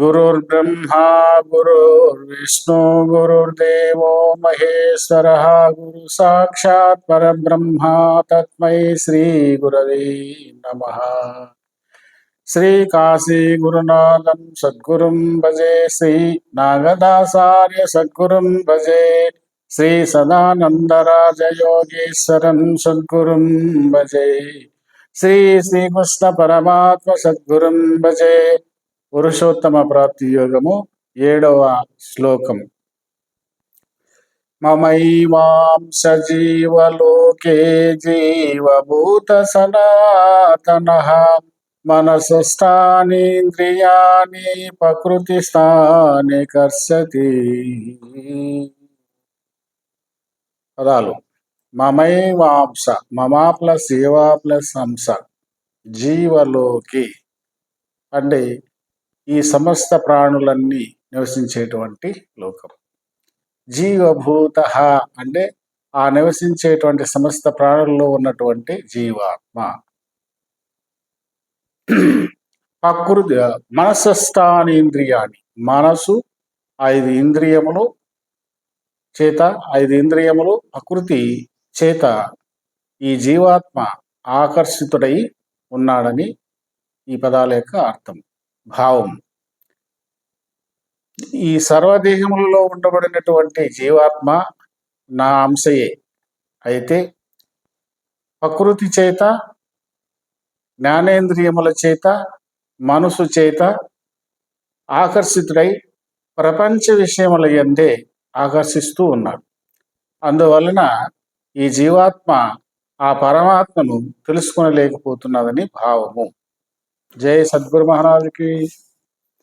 गुरुर्ब्रह्मा, गुरुर्विष्णु, गुरुर्देवो गुरु गुरुसाक्षात् परब्रह्मा, तस्मै श्रीगुरवे नमः। गुरुनाथम सद्गुरु भजे श्रीनागदासार्य सद्गुरु भजे, श्री सदानंदराज योगेश्वर सद्गुरु भजे, श्री श्रीकृष्णपरमात्मसद्गुरुं भजे పురుషోత్తమ ప్రాప్తి యోగము ఏడవ శ్లోకం. మమైవాం సజీవలోకే జీవభూత సనాతన మనసస్థానేంద్రియాణి ప్రకృతి స్థాని కర్షతి. పదాలు మమైవాంస మమా ప్లస్ ఏవా ప్లస్ హంస జీవలోకి. అంటే ఈ సమస్త ప్రాణులన్నీ నివసించేటువంటి లోకం. జీవభూత అంటే ఆ నివసించేటువంటి సమస్త ప్రాణుల్లో ఉన్నటువంటి జీవాత్మ. ప్రకృతి మనసస్థానేంద్రియాన్ని మనసు ఐదు ఇంద్రియములు చేత ఐదు ఇంద్రియములు ప్రకృతి చేత ఈ జీవాత్మ ఆకర్షితుడై ఉన్నాడని ఈ పదాల యొక్క అర్థం. భావం. ఈ సర్వదేహములలో ఉండబడినటువంటి జీవాత్మ నా అంశయే. అయితే ప్రకృతి చేత జ్ఞానేంద్రియముల చేత మనసు చేత ఆకర్షితుడై ప్రపంచ విషయముల ఎందే ఆకర్షిస్తూ ఉన్నాడు. అందువలన ఈ జీవాత్మ ఆ పరమాత్మను తెలుసుకునలేకపోతున్నదని భావము. जय सदगुरु महाराज की